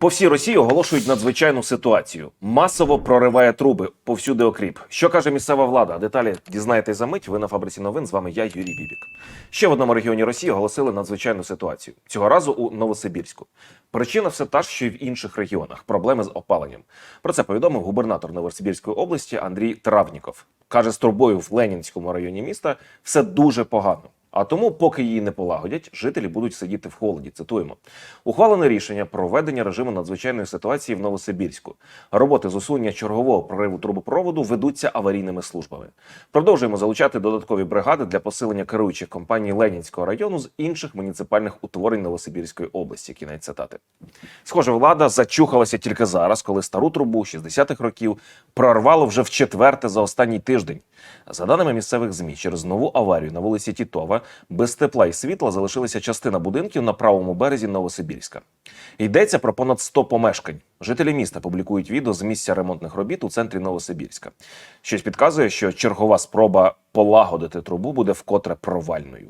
По всій Росії оголошують надзвичайну ситуацію. Масово прориває труби повсюди окріп. Що каже місцева влада? Деталі дізнаєтесь за мить. Ви на фабриці новин. З вами я, Юрій Бібік. Ще в одному регіоні Росії оголосили надзвичайну ситуацію. Цього разу у Новосибірську. Причина все та ж, що й в інших регіонах проблеми з опаленням. Про це повідомив губернатор Новосибірської області Андрій Травніков. Каже, з трубою в Ленінському районі міста все дуже погано. А тому, поки її не полагодять, жителі будуть сидіти в холоді. Цитуємо ухвалене рішення про введення режиму надзвичайної ситуації в Новосибірську. Роботи з усунення чергового прориву трубопроводу ведуться аварійними службами. Продовжуємо залучати додаткові бригади для посилення керуючих компаній Ленінського району з інших муніципальних утворень Новосибірської області. Кінець цитати. Схоже, влада зачухалася тільки зараз, коли стару трубу 60-х років прорвало вже в четверте за останній тиждень. За даними місцевих змі, через нову аварію на вулиці Тітова без тепла і світла залишилася частина будинків на правому березі Новосибірська. Йдеться про понад 100 помешкань. Жителі міста публікують відео з місця ремонтних робіт у центрі Новосибірська. Щось підказує, що чергова спроба полагодити трубу буде вкотре провальною.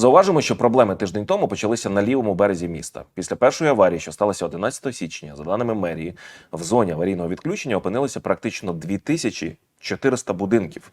Зауважимо, що проблеми тиждень тому почалися на лівому березі міста. Після першої аварії, що сталася 11 січня, за даними мерії, в зоні аварійного відключення опинилися практично 2400 будинків.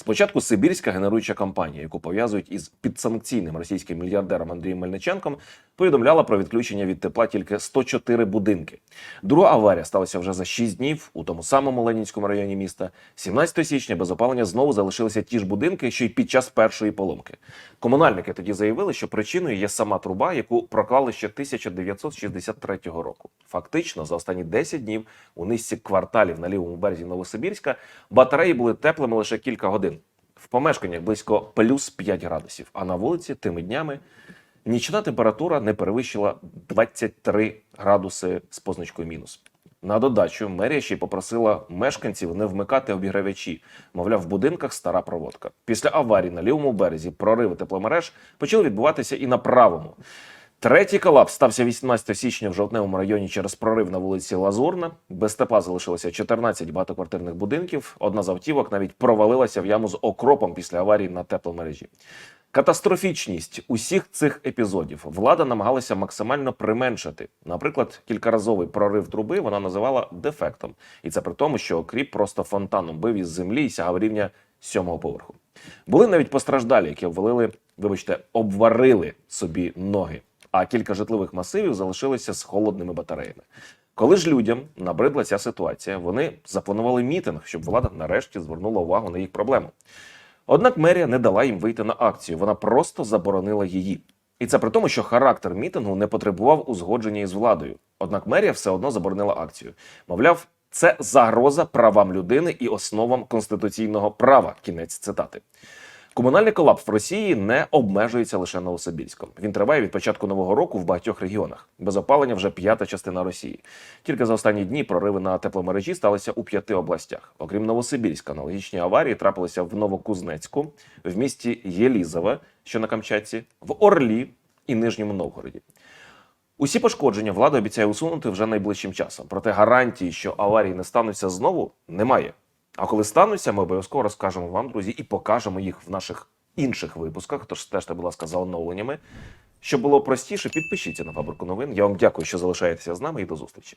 Спочатку Сибірська генеруюча компанія, яку пов'язують із підсанкційним російським мільярдером Андрієм Мельниченком, повідомляла про відключення від тепла тільки 104 будинки. Друга аварія сталася вже за 6 днів у тому самому Ленінському районі міста. 17 січня без опалення знову залишилися ті ж будинки, що й під час першої поломки. Комунальники тоді заявили, що причиною є сама труба, яку проклали ще 1963 року. Фактично, за останні 10 днів у низці кварталів на лівому березі Новосибірська батареї були теплими лише кілька годин. В помешканнях близько плюс 5 градусів, а на вулиці тими днями нічна температура не перевищила 23 градуси з позначкою мінус. На додачу мерія ще й попросила мешканців не вмикати обігрівачі. Мовляв, в будинках стара проводка. Після аварії на лівому березі прориви тепломереж почали відбуватися і на правому. Третій колапс стався 18 січня в жовтневому районі через прорив на вулиці Лазурна. Без тепла залишилося 14 багатоквартирних будинків. Одна з автівок навіть провалилася в яму з окропом після аварії на тепломережі. Катастрофічність усіх цих епізодів влада намагалася максимально применшити. Наприклад, кількаразовий прорив труби вона називала дефектом, і це при тому, що окріп просто фонтаном бив із землі і сягав рівня сьомого поверху. Були навіть постраждалі, які обвалили, вибачте, обварили собі ноги. А кілька житлових масивів залишилися з холодними батареями. Коли ж людям набридла ця ситуація, вони запланували мітинг, щоб влада нарешті звернула увагу на їх проблему. Однак мерія не дала їм вийти на акцію, вона просто заборонила її. І це при тому, що характер мітингу не потребував узгодження із владою. Однак мерія все одно заборонила акцію. Мовляв, це загроза правам людини і основам конституційного права. Кінець цитати. Комунальний колапс в Росії не обмежується лише Новосибірськом. Він триває від початку нового року в багатьох регіонах. Без опалення вже п'ята частина Росії. Тільки за останні дні прориви на тепломережі сталися у п'яти областях. Окрім Новосибірська, аналогічні аварії трапилися в Новокузнецьку, в місті Єлізове, що на Камчатці, в Орлі і Нижньому Новгороді. Усі пошкодження влада обіцяє усунути вже найближчим часом. Проте гарантії, що аварії не стануться знову, немає. А коли стануться, ми обов'язково розкажемо вам, друзі, і покажемо їх в наших інших випусках. Тож стежте, будь ласка, за оновленнями. Щоб було простіше, підпишіться на фабрику новин. Я вам дякую, що залишаєтеся з нами, і до зустрічі.